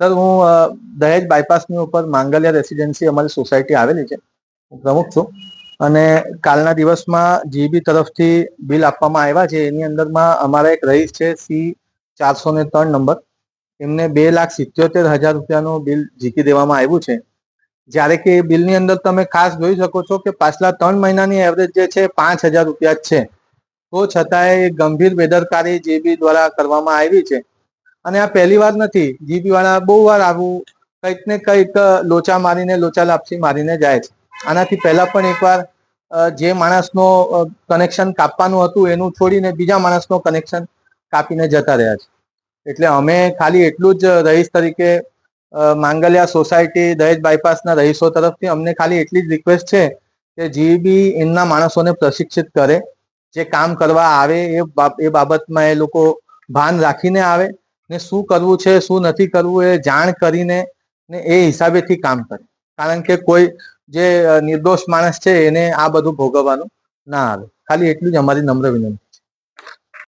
Sir, હું દહેજ બાયપાસની ઉપર માંગલિયા રેસિડેન્સી અમારી સોસાયટી આવેલી છે. હું પ્રમુખ છું. અને કાલના દિવસમાં જીબી તરફથી બિલ આપવામાં આવ્યા છે. એની અંદરમાં અમારા એક રહીશ છે, સી ચારસો ને ત્રણ નંબર. એમને બે લાખ સિત્યોતેર હજાર રૂપિયાનું બિલ જીતી દેવામાં આવ્યું છે. જ્યારે કે એ બિલની અંદર તમે ખાસ જોઈ શકો છો કે પાછલા ત્રણ મહિનાની એવરેજ જે છે, પાંચ હજાર રૂપિયા જ છે. તો છતાંય ગંભીર બેદરકારી જીબી દ્વારા કરવામાં આવી છે. અને આ પહેલી વાર નથી. જીપી વાળા બહુ વાર આવું કંઈક ને કંઈક લોચા મારીને, લોચા લાપસી મારીને જાય છે. આનાથી પહેલા પણ એકવાર જે માણસનો કનેક્શન કાપવાનું હતું એનું છોડીને બીજા માણસનો કનેક્શન કાપીને જતા રહ્યા છે. એટલે અમે ખાલી એટલું જ રહીશ તરીકે માંગલિયા સોસાયટી દહેજ બાયપાસના રહીશો તરફથી અમને ખાલી એટલી જ રિક્વેસ્ટ છે કે જીબી એમના માણસોને પ્રશિક્ષિત કરે. જે કામ કરવા આવે એ બાબ- એ બાબતમાં એ લોકો ભાન રાખીને આવે. ને શું કરવું છે, શું નથી કરવું એ જાણ કરીને ને એ હિસાબેથી કામ કરે. કારણ કે કોઈ જે નિર્દોષ માણસ છે એને આ બધું ભોગવવાનું ના આવે. ખાલી એટલું જ અમારી નમ્ર વિનંતી.